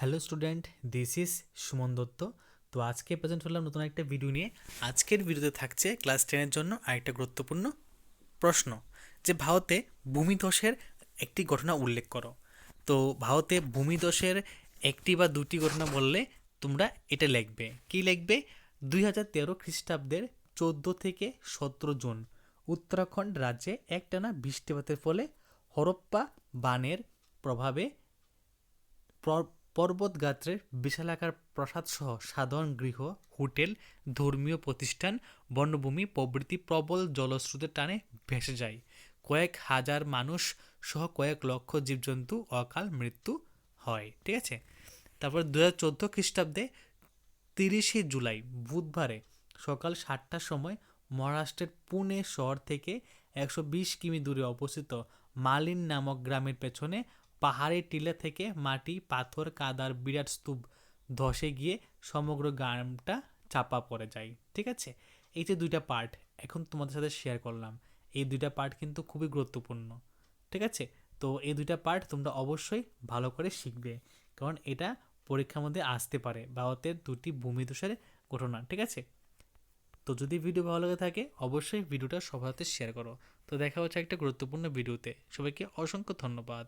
Hello student, this is Suman Dutta. তো আজকে present হলাম নতুন একটা ভিডিও নিয়ে। আজকের ভিডিওতে থাকছে ক্লাস টেনের জন্য আরেকটা গুরুত্বপূর্ণ প্রশ্ন, যে ভারতে ভূমিধসের একটি ঘটনা উল্লেখ করো। তো ভারতে ভূমিধসের একটি বা দুটি ঘটনা বললে তোমরা এটা লিখবে। কি লিখবে? দুই হাজার তেরো খ্রিস্টাব্দের চোদ্দ থেকে সতেরো জুন। উত্তরাখণ্ড রাজ্যে একটানা বৃষ্টিপাতের ফলে হরপ্পা বানের প্রভাবে প্র- পর্বতগাত্রের বিশালাকার প্রাসাদসহ সাধারণ গৃহ, হোটেল, ধর্মীয় প্রতিষ্ঠান, বনভূমি প্রভৃতি প্রবল জলস্রোতের টানে ভেসে যায়। কয়েক হাজার মানুষ সহ কয়েক লক্ষ জীবজন্তু অকাল মৃত্যু হয়, ঠিক আছে? তারপর দু হাজার চোদ্দ খ্রিস্টাব্দে তিরিশে জুলাই, বুধবারে সকাল সাতটার সময় মহারাষ্ট্রের পুনে শহর থেকে একশো বিশ কিমি দূরে অবস্থিত মালিন নামক গ্রামের পেছনে পাহাড়ের টিলা থেকে মাটি, পাথর, কাদার বিরাট স্তূপ ধসে গিয়ে সমগ্র গ্রামটা চাপা পড়ে যায়, ঠিক আছে? এই যে দুইটা পার্ট এখন তোমাদের সাথে শেয়ার করলাম। এই দুইটা পার্ট কিন্তু খুবই গুরুত্বপূর্ণ, ঠিক আছে? তো এই দুইটা পার্ট তোমরা অবশ্যই ভালো করে শিখবে, কারণ এটা পরীক্ষার মধ্যে আসতে পারে ভারতের দুটি ভূমিদোষের ঘটনা, ঠিক আছে? তো যদি ভিডিও ভালো লাগে থাকে, অবশ্যই ভিডিওটা সবার হাতে শেয়ার করো। তো দেখা হচ্ছে একটা গুরুত্বপূর্ণ ভিডিওতে সবাইকে অসংখ্য ধন্যবাদ।